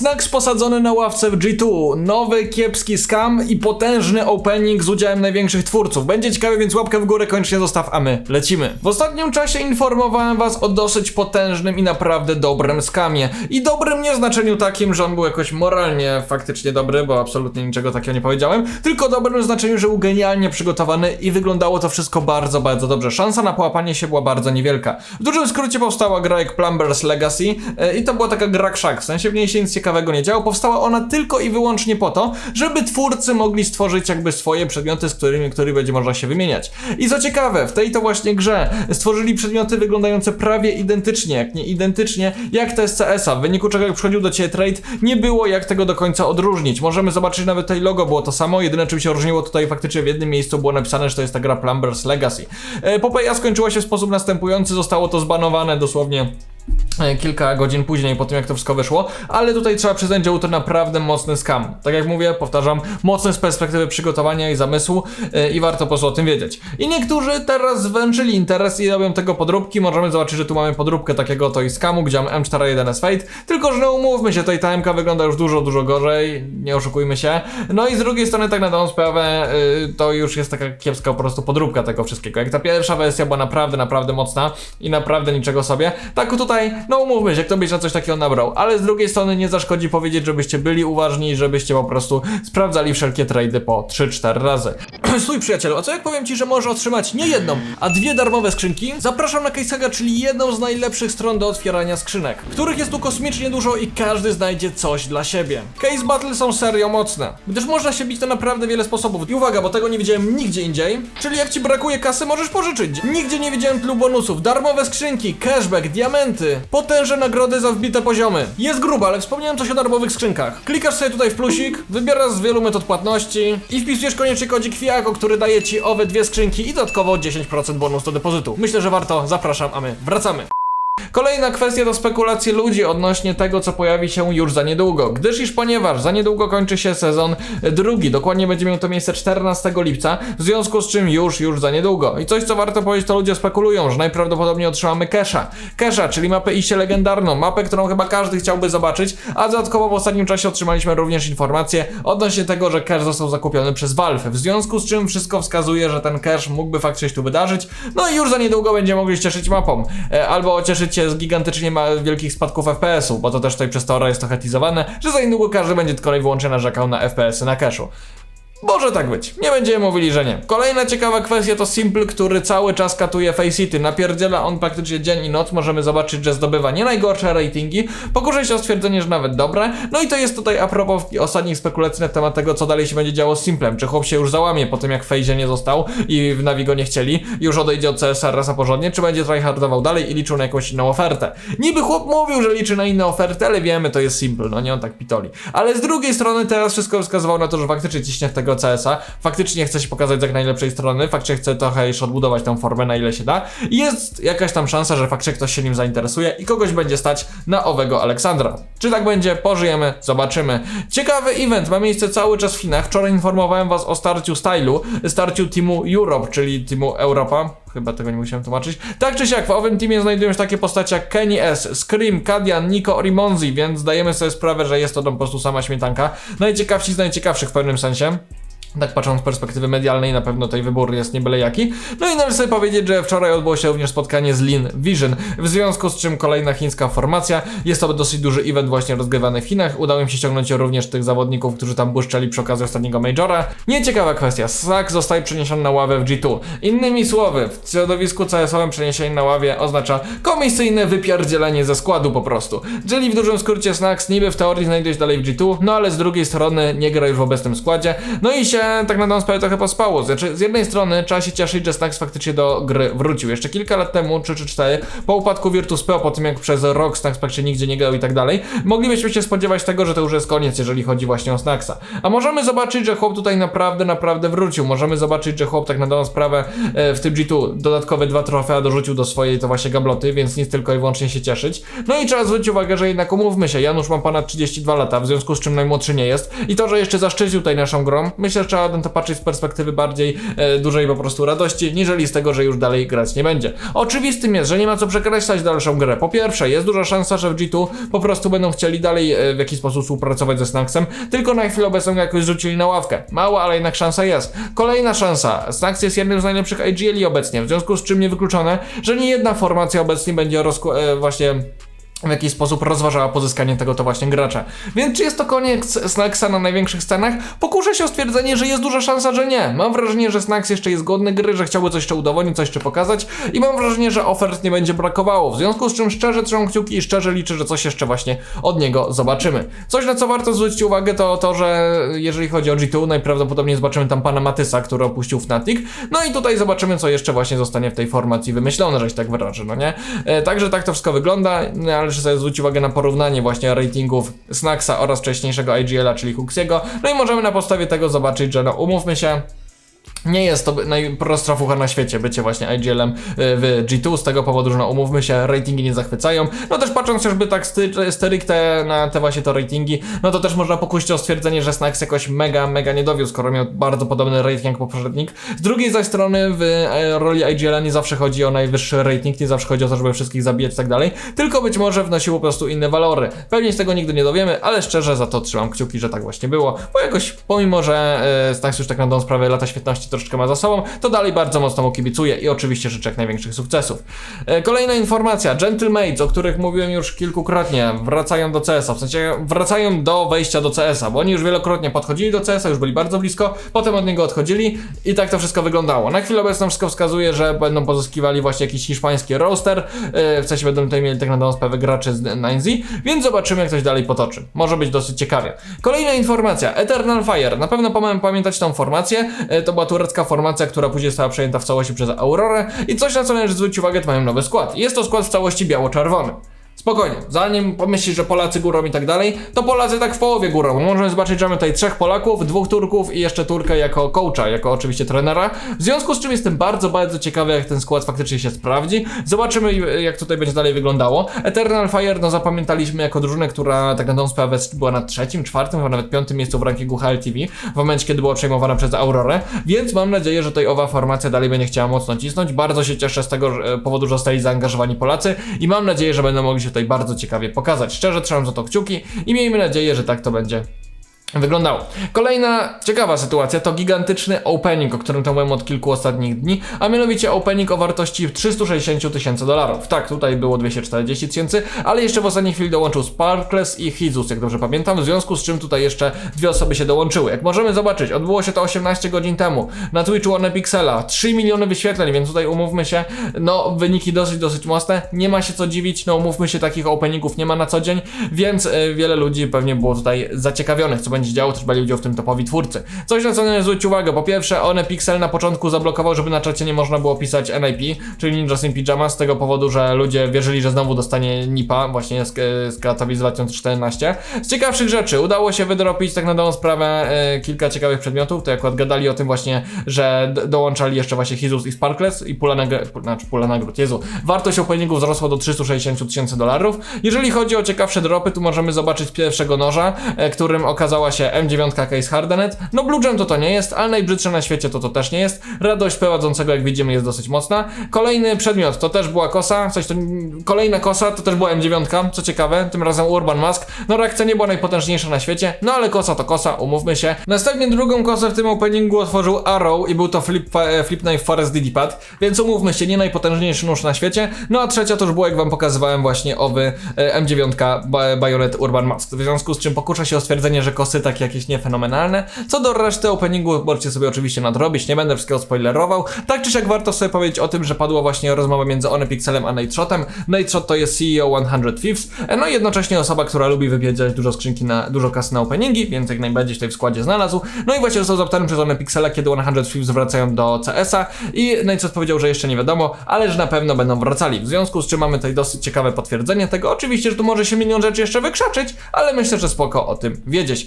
Snacks posadzony na ławce w G2, nowy kiepski scam i potężny opening z udziałem największych twórców. Będzie ciekawe, więc łapkę w górę koniecznie zostaw, a my lecimy. W ostatnim czasie informowałem was o dosyć potężnym i naprawdę dobrym skamie. I dobrym nie w znaczeniu takim, że on był jakoś moralnie faktycznie dobry, bo absolutnie niczego takiego nie powiedziałem, tylko dobrym w znaczeniu, że był genialnie przygotowany i wyglądało to wszystko bardzo, bardzo dobrze. Szansa na połapanie się była bardzo niewielka. W dużym skrócie powstała gra jak Plumbers Legacy e, i to była taka gra krzak, w sensie w niej się nic nie działo. Powstała ona tylko i wyłącznie po to, żeby twórcy mogli stworzyć jakby swoje przedmioty, z którymi, który będzie można się wymieniać. I co ciekawe, w tej to właśnie grze stworzyli przedmioty wyglądające prawie identycznie, jak nie identycznie, jak te z CS-a, w wyniku czego jak przychodził do Ciebie trade, nie było jak tego do końca odróżnić. Możemy zobaczyć nawet tutaj logo było to samo, jedyne czym się różniło tutaj faktycznie w jednym miejscu było napisane, że to jest ta gra Plumbers Legacy. E, Popeja skończyła się w sposób następujący, zostało to zbanowane dosłownie kilka godzin później po tym jak to wszystko wyszło, ale tutaj trzeba przyznać, że był to naprawdę mocny scam. Tak jak mówię, powtarzam, mocny z perspektywy przygotowania i zamysłu e, i warto po prostu o tym wiedzieć. I niektórzy teraz zwęczyli interes i robią tego podróbki, możemy zobaczyć, że tu mamy podróbkę takiego to i skamu, gdzie mam M41S Fate, tylko że no umówmy się, tutaj ta MK wygląda już dużo, dużo gorzej, nie oszukujmy się. No i z drugiej strony tak na dobrą sprawę, y, to już jest taka kiepska po prostu podróbka tego wszystkiego. Jak ta pierwsza wersja była naprawdę, naprawdę mocna i naprawdę niczego sobie, tak tutaj, no umówmy się, kto byś na coś takiego nabrał, ale z drugiej strony nie zaszkodzi powiedzieć, żebyście byli uważni żebyście po prostu sprawdzali wszelkie trady po 3-4 razy. Stój przyjacielu, a co jak powiem ci, że możesz otrzymać nie jedną, a dwie darmowe skrzynki? Zapraszam na CaseHaga, czyli jedną z najlepszych stron do otwierania skrzynek, których jest tu kosmicznie dużo i każdy znajdzie coś dla siebie. Case Battle są serio mocne, gdyż można się bić na naprawdę wiele sposobów. I uwaga, bo tego nie widziałem nigdzie indziej, czyli jak ci brakuje kasy, możesz pożyczyć. Nigdzie nie widziałem tylu bonusów, darmowe skrzynki, cashback, diamenty, potężne nagrody za wbite poziomy. Jest grubo, ale wspomniałem coś o darmowych skrzynkach. Klikasz sobie tutaj w plusik, wybierasz z wielu metod płatności i wpisujesz koniecznie kodzik FIAKO, który daje ci owe dwie skrzynki i dodatkowo 10% bonus do depozytu. Myślę, że warto, zapraszam, a my wracamy. Kolejna kwestia to spekulacje ludzi odnośnie tego, co pojawi się już za niedługo, gdyż iż ponieważ za niedługo kończy się sezon drugi, dokładnie będzie miał to miejsce 14 lipca, w związku z czym już, już za niedługo. I coś, co warto powiedzieć, to ludzie spekulują, że najprawdopodobniej otrzymamy Kesha. Kesha, czyli mapę iście legendarną, mapę, którą chyba każdy chciałby zobaczyć, a dodatkowo w ostatnim czasie otrzymaliśmy również informacje odnośnie tego, że Cash został zakupiony przez Valve, w związku z czym wszystko wskazuje, że ten Cash mógłby faktycznie się tu wydarzyć, no i już za niedługo będziemy mogli cieszyć mapą, e, albo cieszyć się z gigantycznie ma wielkich spadków FPS-u, bo to też tutaj przez Tora jest trochę teasowane, że za niedługo każdy będzie tylko i wyłącznie narzekał na FPS-y na cashu. Może tak być. Nie będziemy mówili, że nie. Kolejna ciekawa kwestia to Simple, który cały czas katuje Face City. Napierdziela on praktycznie dzień i noc. Możemy zobaczyć, że zdobywa nie najgorsze ratingi. Pokuszę się o stwierdzenie, że nawet dobre. No i to jest tutaj a propos ostatnich spekulacji na temat tego, co dalej się będzie działo z Simplem. Czy chłop się już załamie po tym, jak Fejzie nie został i w Navi go nie chcieli, już odejdzie od CSR rasa porządnie, czy będzie tryhardował dalej i liczył na jakąś inną ofertę. Niby chłop mówił, że liczy na inne oferty, ale wiemy, to jest Simple, no nie on tak pitoli. Ale z drugiej strony teraz wszystko wskazywało na to, że faktycznie ciśnie w tego CS-a, faktycznie chce się pokazać z jak najlepszej strony, faktycznie chce trochę już odbudować tą formę na ile się da i jest jakaś tam szansa, że faktycznie ktoś się nim zainteresuje i kogoś będzie stać na owego Aleksandra. Czy tak będzie? Pożyjemy, zobaczymy. Ciekawy event ma miejsce cały czas w Chinach. Wczoraj informowałem was o starciu stylu, starciu teamu Europe, czyli teamu Europa. Chyba tego nie musiałem tłumaczyć. Tak czy siak, w owym teamie znajdują się takie postacie jak Kenny S, Scream, Kadian, Nico Rimonzi, więc zdajemy sobie sprawę, że jest to po prostu sama śmietanka. Najciekawsi z najciekawszych w pewnym sensie. Tak patrząc z perspektywy medialnej, na pewno tutaj wybór jest nie byle jaki. No i należy sobie powiedzieć, że wczoraj odbyło się również spotkanie z Lin Vision, w związku z czym kolejna chińska formacja. Jest to dosyć duży event właśnie rozgrywany w Chinach. Udało mi się ściągnąć również tych zawodników, którzy tam błyszczeli przy okazji ostatniego Majora. Nieciekawa kwestia, Sak zostaje przeniesiony na ławę w G2. Innymi słowy, w środowisku CS-owym przeniesienie na ławie oznacza komisyjne wypierdzielenie ze składu po prostu. Czyli w dużym skrócie Snax niby w teorii znajduje się dalej w G2, no ale z drugiej strony nie gra już w obecnym składzie. No i się tak na dobrą sprawę trochę pospało. Znaczy, z jednej strony trzeba się cieszyć, że Snax faktycznie do gry wrócił. Jeszcze kilka lat temu, 3 czy 4, po upadku Virtus Pro, po tym jak przez rok Snax praktycznie nigdzie nie grał i tak dalej, moglibyśmy się spodziewać tego, że to już jest koniec, jeżeli chodzi właśnie o Snaxa. A możemy zobaczyć, że chłop tutaj naprawdę, naprawdę wrócił. Możemy zobaczyć, że chłop tak na dobrą sprawę e, w tym G2 dodatkowe dwa trofea dorzucił do swojej to właśnie gabloty, więc nic tylko i wyłącznie się cieszyć. No i trzeba zwrócić uwagę, że jednak umówmy się, Janusz ma ponad 32 lata, w związku z czym najmłodszy nie jest. I to, że jeszcze zaszczycił tutaj naszą grą, myślę, że trzeba to patrzeć z perspektywy bardziej e, dużej po prostu radości, niżeli z tego, że już dalej grać nie będzie. Oczywistym jest, że nie ma co przekreślać dalszą grę. Po pierwsze, jest duża szansa, że w G2 po prostu będą chcieli dalej e, w jakiś sposób współpracować ze Snacksem, tylko na chwilę obecną jakoś rzucili na ławkę. Mała, ale jednak szansa jest. Kolejna szansa. Snacks jest jednym z najlepszych IGL obecnie, w związku z czym niewykluczone, że nie jedna formacja obecnie będzie e, właśnie w jakiś sposób rozważała pozyskanie tego to właśnie gracza. Więc czy jest to koniec Snacksa na największych scenach? Pokuszę się o stwierdzenie, że jest duża szansa, że nie. Mam wrażenie, że Snacks jeszcze jest godny gry, że chciałby coś jeszcze udowodnić, coś jeszcze pokazać i mam wrażenie, że ofert nie będzie brakowało. W związku z czym szczerze trzymam kciuki i szczerze liczę, że coś jeszcze właśnie od niego zobaczymy. Coś na co warto zwrócić uwagę to to, że jeżeli chodzi o G2, najprawdopodobniej zobaczymy tam pana Matysa, który opuścił Fnatic. No i tutaj zobaczymy, co jeszcze właśnie zostanie w tej formacji wymyślone, że się tak wyrażę, no nie? E, także tak to wszystko wygląda, no, ale należy sobie zwrócić uwagę na porównanie właśnie ratingów Snacksa oraz wcześniejszego IGL-a, czyli Huxiego. No i możemy na podstawie tego zobaczyć, że no umówmy się, nie jest to najprostsza fucha na świecie bycie właśnie IGL-em y, w G2 z tego powodu, że no umówmy się, ratingi nie zachwycają. No też patrząc chociażby tak stricte na te właśnie to ratingi, no to też można pokusić o stwierdzenie, że Snacks jakoś mega, mega nie dowiózł, skoro miał bardzo podobny rating jak poprzednik. Z drugiej zaś strony w e, roli IGL-a nie zawsze chodzi o najwyższy rating, nie zawsze chodzi o to, żeby wszystkich zabijać i tak dalej, tylko być może wnosił po prostu inne walory. Pewnie z tego nigdy nie dowiemy, ale szczerze za to trzymam kciuki, że tak właśnie było, bo jakoś pomimo, że e, Snacks już tak na dobrą sprawę lata świetności troszeczkę ma za sobą, to dalej bardzo mocno mu kibicuję i oczywiście życzę jak największych sukcesów. E, Kolejna informacja, Gentlemates, o których mówiłem już kilkukrotnie, wracają do CS-a, w sensie wracają do wejścia do CS-a, bo oni już wielokrotnie podchodzili do CS-a, już byli bardzo blisko, potem od niego odchodzili i tak to wszystko wyglądało. Na chwilę obecną wszystko wskazuje, że będą pozyskiwali właśnie jakiś hiszpański roster, e, w sensie będą tutaj mieli tak na dobrą sprawę graczy z 9Z, więc zobaczymy jak coś dalej potoczy. Może być dosyć ciekawie. Kolejna informacja, Eternal Fire, na pewno pamiętać tą formację, e, to była turecka formacja, która później została przejęta w całości przez Aurorę i coś na co należy zwrócić uwagę, to mają nowy skład. Jest to skład w całości biało-czerwony. Spokojnie, zanim pomyślisz, że Polacy górą i tak dalej, to Polacy tak w połowie górą. Możemy zobaczyć, że mamy tutaj trzech Polaków, dwóch Turków i jeszcze Turkę jako coacha, jako oczywiście trenera. W związku z czym jestem bardzo, bardzo ciekawy, jak ten skład faktycznie się sprawdzi. Zobaczymy, jak tutaj będzie dalej wyglądało. Eternal Fire, no zapamiętaliśmy jako drużynę, która tak na dobrą sprawę była na trzecim, czwartym, chyba nawet piątym miejscu w rankingu HLTV, w momencie, kiedy była przejmowana przez Aurorę, więc mam nadzieję, że tutaj owa formacja dalej będzie chciała mocno cisnąć. Bardzo się cieszę z tego że- powodu, że zostali zaangażowani Polacy i mam nadzieję, że będą mogli się tutaj bardzo ciekawie pokazać. Szczerze trzymam za to kciuki i miejmy nadzieję, że tak to będzie wyglądało. Kolejna ciekawa sytuacja to gigantyczny opening, o którym to mówiłem od kilku ostatnich dni, a mianowicie opening o wartości 360 tysięcy dolarów. Tak, tutaj było 240 tysięcy, ale jeszcze w ostatniej chwili dołączył Sparkles i Hizus, jak dobrze pamiętam, w związku z czym tutaj jeszcze dwie osoby się dołączyły. Jak możemy zobaczyć, odbyło się to 18 godzin temu. Na Twitchu One Pixela 3 miliony wyświetleń, więc tutaj umówmy się, no wyniki dosyć, dosyć mocne. Nie ma się co dziwić, no umówmy się, takich openingów nie ma na co dzień, więc e, wiele ludzi pewnie było tutaj zaciekawionych, co będzie działo, też brali udział w tym topowi twórcy. Coś na co należy zwrócić uwagę, po pierwsze, One Pixel na początku zablokował, żeby na czacie nie można było pisać NIP, czyli Ninja Sim Pyjama, z tego powodu, że ludzie wierzyli, że znowu dostanie NIPA, właśnie z, z Katowic 2014. Z ciekawszych rzeczy, udało się wydropić tak na dobrą sprawę e, kilka ciekawych przedmiotów, to jak gadali o tym właśnie, że dołączali jeszcze właśnie Hizus i Sparkles i pula, nag- pu- znaczy pula nagród, Jezu, wartość openingu wzrosła do 360 tysięcy dolarów. Jeżeli chodzi o ciekawsze dropy, tu możemy zobaczyć pierwszego noża, e, którym okazała się M9 Case Hardenet. No Blue Gem to to nie jest, ale najbrzydsze na świecie to to też nie jest. Radość prowadzącego, jak widzimy, jest dosyć mocna. Kolejny przedmiot to też była kosa, coś to, kolejna kosa to też była M9, co ciekawe, tym razem Urban Mask. No reakcja nie była najpotężniejsza na świecie, no ale kosa to kosa, umówmy się. Następnie drugą kosę w tym openingu otworzył Arrow i był to Flip, e, flip Knife Forest Didipad, więc umówmy się, nie najpotężniejszy nóż na świecie. No a trzecia to już było, jak wam pokazywałem właśnie owy e, M9 ba- Bayonet Urban Mask. W związku z czym pokuszę się o stwierdzenie, że kosy takie jakieś niefenomenalne. Co do reszty openingu możecie sobie oczywiście nadrobić, nie będę wszystkiego spoilerował. Tak czy siak warto sobie powiedzieć o tym, że padła właśnie rozmowa między One Pixelem a Nate Shotem. Nate Shot to jest CEO 100 Thieves, no i jednocześnie osoba, która lubi wypierdziać dużo skrzynki na, dużo kasy na openingi, więc jak najbardziej tutaj w składzie znalazł. No i właśnie został zapytany przez One Pixela, kiedy 100 Thieves wracają do CS-a i Nate Shot powiedział, że jeszcze nie wiadomo, ale że na pewno będą wracali. W związku z czym mamy tutaj dosyć ciekawe potwierdzenie tego. Oczywiście, że tu może się milion rzeczy jeszcze wykrzaczyć, ale myślę, że spoko o tym wiedzieć.